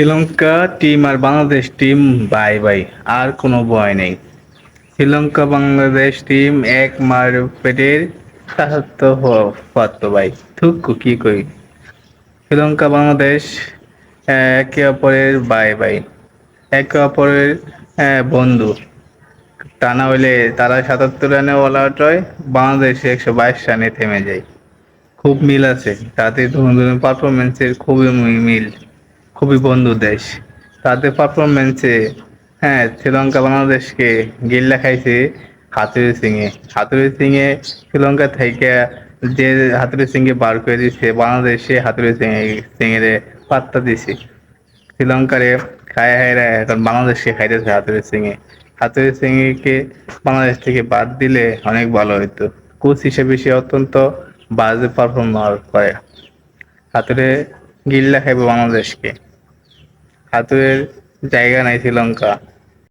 Sri Lanka team আর Bangladesh team bye bye আর কোনো ভয় নেই। শ্রীলঙ্কা, বাংলাদেশ টিম এক মার পেটের সাহায্য ভাই। থুকু কি কই শ্রীলঙ্কা, বাংলাদেশ একে অপরের বাই বাই একে অপরের বন্ধু। টানা হইলে তারা সাতাত্তর রানে অল আউট হয়, বাংলাদেশ একশো বাইশ রানে থেমে যায়। খুব মিল আছে তাদের ধরুন পারফরমেন্সের খুবই মিল। খুবই বন্ধু দেশ। তাদের পারফরমেন্সে হ্যাঁ শ্রীলঙ্কা, বাংলাদেশকে গিল্লা খাইছে হাতুরি সিংয়ে হাতুরি সিংয়ে শ্রীলঙ্কা থেকে যে হাতুরি সিংকে বার করে দিচ্ছে বাংলাদেশে হাতুরি সিং সিংয়ের পাত্তা দিছে। শ্রীলঙ্কারে খায় হায়রা এখন বাংলাদেশকে খাইতেছে হাতুরি সিংয়ে হাতুরি সিংকে বাংলাদেশ থেকে বাদ দিলে অনেক ভালো হতো কোচ হিসেবে সে অত্যন্ত বাজে পারফর্ম করে। হাতুরে গিল্লা খাইবে বাংলাদেশকে। হাতুরের জায়গা নাই শ্রীলঙ্কা।